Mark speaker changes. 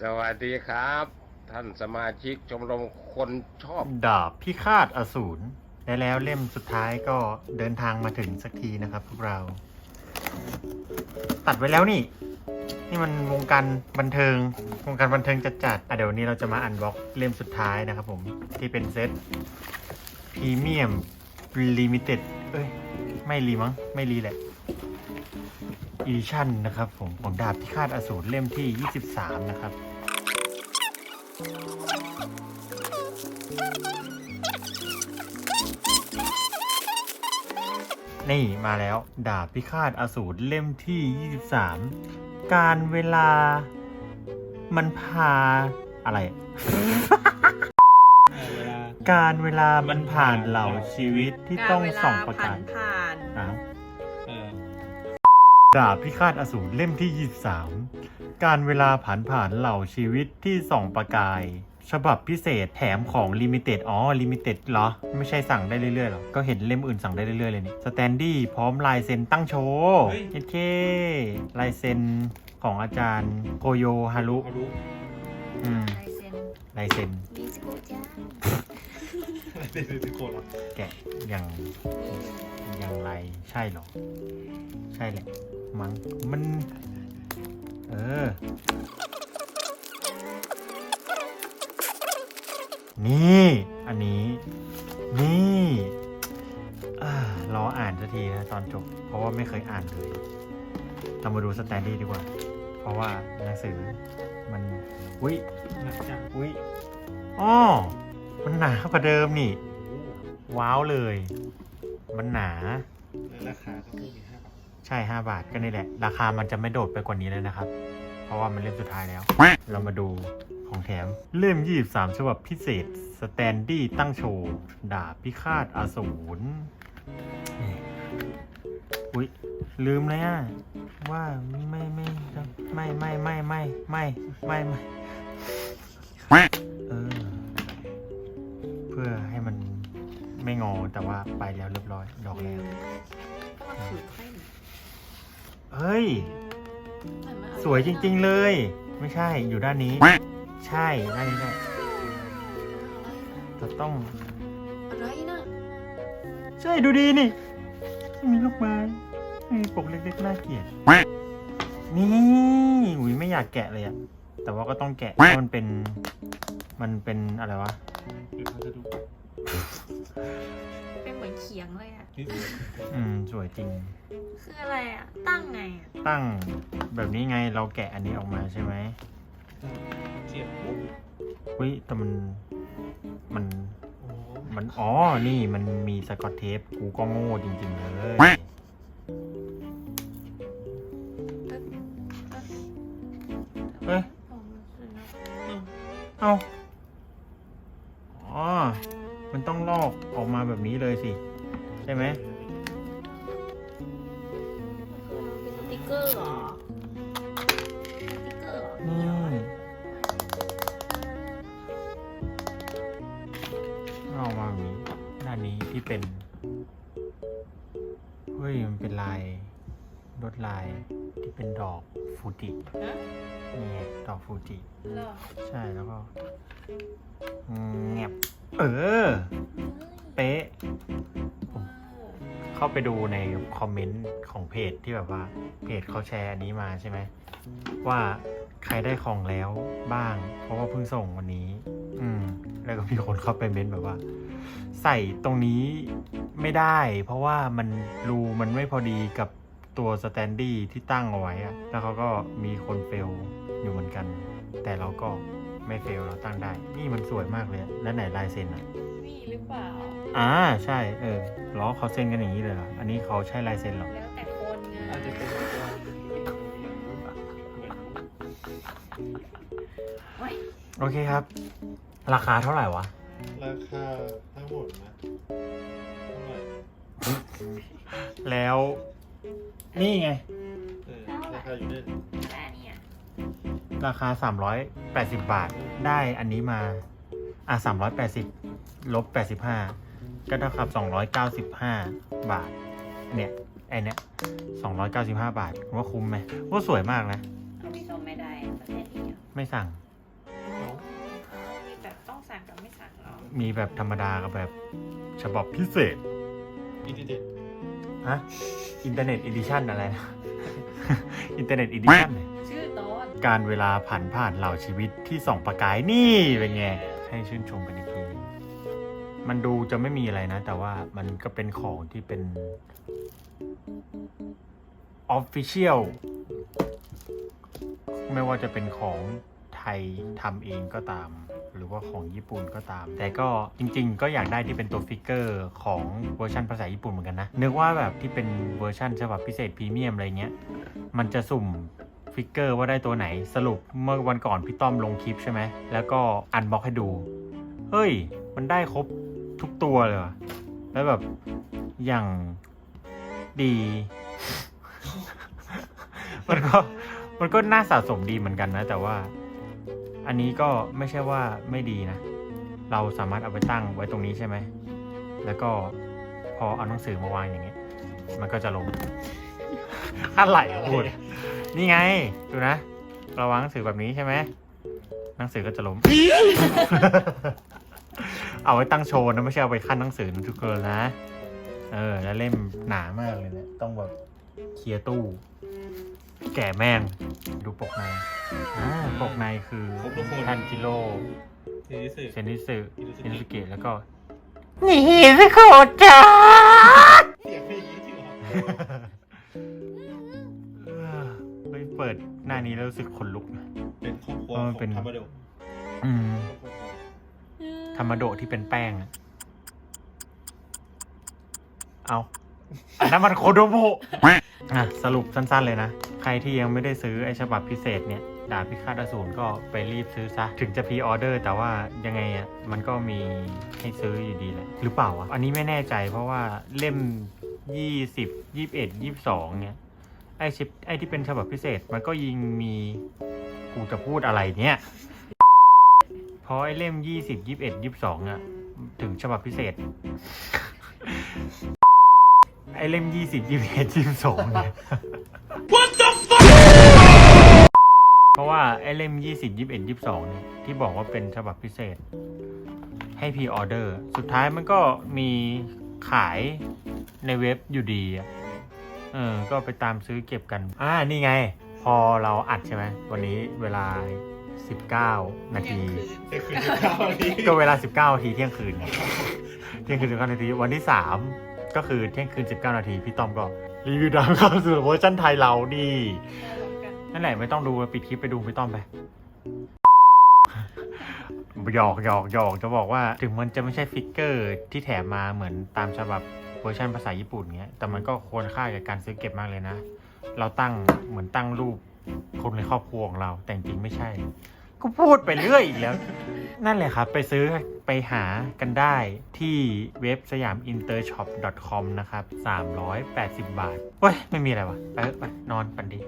Speaker 1: สวัสดีครับ ท่านสมาชิกชมรมคนชอบ
Speaker 2: ดาบพิฆาตอสูรและแล้วเล่มสุดท้ายก็เดินทางมาถึงสักทีนะครับ พวกเรา ตัดไว้แล้วนี่ นี่มันวงการบันเทิง วงการบันเทิงจัดๆอะเดี๋ยววันนี้เราจะมาอันบ็อกเล่มสุดท้ายนะครับผมที่เป็นเซตพรีเมียมลิมิเต็ดเอ้ย ไม่รีมั้ง ไม่รีแหละ อีชั่นนะครับผมของดาบพิฆาตอสูรเล่มที่ 23 นะครับ นี่มาแล้วดาบพิฆาตอสูรเล่มที่ 23 การเวลามันพาอะไร การเวลามันผ่านเหล่าชีวิตที่ต้องส่องประกาศ
Speaker 3: ผ่าน
Speaker 2: ดาบพิฆาตอสูรเล่มที่ 23 การเวลาผ่านผ่านเหล่าชีวิตที่ส่องประกาย ฉบับพิเศษแถมของลิมิเต็ดอ๋อลิมิเต็ดเหรอ ไม่ใช่สั่งได้เรื่อยๆหรอ ก็เห็นเล่มอื่นสั่งได้เรื่อยๆเลยนี่สแตนดี้พร้อมลายเซ็นตั้งโชว์เอเคลายเซ็นของอาจารย์โคโยฮารุ
Speaker 4: เขารู้
Speaker 2: อืม
Speaker 3: ลายเซ็น
Speaker 2: ลายเซ็น
Speaker 3: ดิสโก้จ้า
Speaker 4: เด็กทุกคน
Speaker 2: แกะอย่างอย่างไรใช่หรอ ใช่แหละมั้งมัน เออ นี่ อันนี้ นี่รออ่านสักทีนะตอนจบ เพราะว่าไม่เคยอ่านเลยเรามาดูสแตนดี้ดีกว่า เพราะว่าหนังสือมัน อุ้ย
Speaker 4: หนักจัง
Speaker 2: อุ้ยอ้อ มันหนากว่าเดิมนี่ ว้าวเลย มันหนา
Speaker 4: แล้วราคาก็เพิ่มอีกห้าบาท
Speaker 2: ใช่ 5 บาทก็นี่แหละ ราคามันจะไม่โดดไปกว่านี้เลยนะครับ เพราะว่ามันเล่มสุดท้ายแล้ว เรามาดูของแถม เล่ม 23 ฉบับพิเศษ สแตนดี้ตั้งโชว์ ดาบพิฆาตอสูรนี่อุ๊ย ลืมเลยอะ ว่าไม่ไม่ไม่ไม่ไม่ไม่ไม่ไม่ไม่เอ ไม่งอแต่ว่าไปแล้วเรียบร้อย ดอกแล้ว
Speaker 3: ก็มาถือให้หน่อย
Speaker 2: เฮ้ย
Speaker 3: เหมือนมันเอา
Speaker 2: สวยจริง ๆเลย ไม่ใช่อยู่ด้านนี้ ใช่ด้านนี้ได้เราต้อง
Speaker 3: อะไรนะ
Speaker 2: ใช่ดูดีนี่มีลูกไม้มีปกเล็กๆน่าเกลียดนี่อุ้ยไม่อยากแกะเลยอะแต่ว่าก็ต้องแกะเพราะมันเป็น มันเป็นอะไรวะ
Speaker 4: หรือเขาจะดู
Speaker 3: เป็นเหมือนเขียงเลยอะ
Speaker 4: นี่สวย
Speaker 2: อืมสวยจริง
Speaker 3: คืออะไรอะ ตั้งไงอะ
Speaker 2: ตั้งแบบนี้ไงเราแกะอันนี้ออกมาใช่ไหม
Speaker 4: เทียบปุ๊บ
Speaker 2: อุ้ยแต่มันมัน
Speaker 4: โอ้
Speaker 2: มันอ๋อนี่มันมีสกอตเทปกูก็โง่จริงๆเลยเอ้ยเอาอ๋อ มันต้องลอกออกมา แบบนี้เลยสิ ใช่ไหม
Speaker 3: เป็นสติ๊กเกอร์เหรอสติ๊กเกอร์เหรอ
Speaker 2: นี่เอามาแบบนี้ด้านนี้ที่เป็น เฮ้ย มันเป็นลายลวดลายที่เป็นดอกฟูจิ
Speaker 3: ฮะ
Speaker 2: นี่ไงดอกฟูจิ
Speaker 3: เหรอ
Speaker 2: ใช่แล้วก็แงบเออ เป๊ะเข้าไปดูในคอมเมนต์ของเพจที่แบบว่าเพจเขาแชร์อันนี้มาใช่ไหมว่าใครได้ของแล้วบ้าง เพราะว่าเพิ่งส่งวันนี้ อืม แล้วก็มีคนเข้าไปเม้นแบบว่า ใส่ตรงนี้ไม่ได้ เพราะว่ามันรูมันไม่พอดีกับตัวสแตนดี้ที่ตั้งเอาไว้อะแล้วเขาก็มีคนเฟลอยู่เหมือนกัน แต่เราก็ไม่เฟลเราตั้งได้ นี่มันสวยมากเลย แล้วไหนลายเซ็นอะ
Speaker 3: มีหรือเปล่า
Speaker 2: อ่าใช่เออล้อเขาเซ็นกันอย่างนี้เลยเหรออันนี้เขาใช้ลายเซ็นเหรอ
Speaker 3: แล้วแต่คนไง
Speaker 4: อาจจะเป็นตัว
Speaker 3: โอ้ย
Speaker 2: โอเคครับ ราคาเท่าไหร่วะ
Speaker 4: ราคาทั้งหมดนะเท่าไหร่
Speaker 2: แล้ว นี่ไง
Speaker 4: เออราคาอยู่เนี่ย
Speaker 3: แต่เนี่ย
Speaker 2: ราคา 380 บาท ได้อันนี้มา อะ380 ลบ 85 ก็เท่ากับ 295 บาท เนี่ย ไอเนี้ย295 บาทว่าคุ้มไหมว่าสวยมากนะ
Speaker 3: เอาพี่ส้มไม่ได้ประเภทนี้อ
Speaker 2: ไม่
Speaker 3: สั่ง มีแบบต้องสั่งกับ
Speaker 2: ไม่สั่งหรอมีแบบธรรมดากับแบบฉบับพิเศษ
Speaker 4: อินเทอร์เน็ต
Speaker 2: ฮะ อินเทอร์เน็ตอีดิชันอะไรนะ อินเทอร์เน็ตอีดิชั่น
Speaker 3: ชื่อตอน
Speaker 2: การเวลาผ่านผ่านเหล่าชีวิตที่ส่องประกายนี่เป็นไง ให้ชื่นชมกันอีกที มันดูจะไม่มีอะไรนะ แต่ว่ามันก็เป็นของที่เป็น Official ไม่ว่าจะเป็นของไทยทำเองก็ตาม หรือว่าของญี่ปุ่นก็ตาม แต่ก็จริง ๆ ก็อยากได้ที่เป็นตัวฟิกเกอร์ของเวอร์ชันภาษาญี่ปุ่นเหมือนกันนะนึกว่าแบบที่เป็นเวอร์ชันฉบับพิเศษพรีเมียมอะไรเงี้ยมันจะสุ่มฟิกเกอร์ว่าได้ตัวไหนสรุปเมื่อวันก่อนพี่ต้อมลงคลิปใช่ไหมแล้วก็อันบ็อกให้ดู เฮ้ย มันได้ครบ ทุกตัวเลยว่ะ แล้วแบบอย่างดี มันก็มันก็น่าสะสมดีเหมือนกันนะ แต่ว่า อันนี้ก็ไม่ใช่ว่าไม่ดีนะ เราสามารถเอาไปตั้งไว้ตรงนี้ใช่ไหม แล้วก็พอเอาหนังสือมาวางอย่างเงี้ย มันก็จะลงอะไรพูดนี่ไง ดูนะ เราวางหนังสือแบบนี้ใช่ไหมหนังสือก็จะล้ม เอาไว้ตั้งโชว์นะไม่ใช่เอาไปขั้นหนังสือนะทุกคนนะ เออ แล้วเล่มหนามากเลยเนี่ยต้องแบบเคลียร์ตู้ แก่แม่งดูปกในอ่าปกในคือ
Speaker 4: ครบทุกคน
Speaker 2: ทันจิโร่
Speaker 4: เทนิสึ
Speaker 2: เซนิสึอินสเกะแล้วก็
Speaker 3: นี่สิโคจ้า
Speaker 4: เสียงไม่ยิ้มจริงเหรอ
Speaker 2: เออเฮ้ยเปิดหน้านี้แล้วรู้สึกขนลุกนะ
Speaker 4: เป็นครอบครัว
Speaker 2: เออ
Speaker 4: ข
Speaker 2: เป็
Speaker 4: อง
Speaker 2: น
Speaker 4: ธรรมโด
Speaker 2: อืม
Speaker 4: ครอบครัว
Speaker 2: ธรรมโดที่เป็นแป้งอะเอาอันนั้นมันโคโดโมะอะสรุปสั้นๆเลยนะ ใครที่ยังไม่ได้ซื้อไอฉบับพิเศษเนี่ย ดาบพิฆาตอสูรก็ไปรีบซื้อซะ ถึงจะพรีออเดอร์ แต่ว่ายังไงอะมันก็มีให้ซื้ออยู่ดีแหละ หรือเปล่าวะ อันนี้ไม่แน่ใจเพราะว่าเล่มยี่สิบยี่สิบเอ็ดยี่สิบสองเนี่ย ไอชิปไอที่เป็นฉบับพิเศษมันก็ยิงมีกูจะพูดอะไรเนี่ย เพราะไอเล่มยี่สิบยี่สิบเอ็ดยี่สิบสองอะถึงฉบับพิเศษ ไอเล่มยี่สิบยี่สิบเอ็ดยี่สิบสองเนี่ยเพราะว่าไอเล่มยี่สิบยี่สิบเอ็ดยี่สิบสองเนี่ยที่บอกว่าเป็นฉบับพิเศษ ให้พรีออเดอร์ สุดท้ายมันก็มีขายในเว็บอยู่ดีอะเออ ก็ไปตามซื้อเก็บกัน อ่า นี่ไง พอเราอัดใช่ไหม วันนี้เวลา 19 นาที
Speaker 4: เด็กคือเก้านี้
Speaker 2: ก็เวลา 19นาทีเที่ยงคืนไงเที่ยงคืน19นาที วันที่ 3 ก็คือเที่ยงคืน 19 นาที พี่ต้อมก็รีวิวดาวเข้าสู่เวอร์ชันไทยเราดี นั่นแหละไม่ต้องดูปิดคลิปไปดูพี่ต้อมไปหยอกหยอกหยอกจะบอกว่าถึงมันจะไม่ใช่ฟิกเกอร์ที่แถมมาเหมือนตามฉบับเวอร์ชันภาษาญี่ปุ่นเงี้ยแต่มันก็ควรค่ากับการซื้อเก็บมากเลยนะ เราตั้งเหมือนตั้งรูป คนในครอบครัวของเรา แต่จริงไม่ใช่ ก็พูดไปเรื่อยอีกแล้ว นั่นแหละครับ ไปซื้อไปหากันได้ที่เว็บสยามอินเตอร์ช็อป .com นะครับ 380 บาทเว้ย ไม่มีอะไรวะ ไปไปนอนฝันดี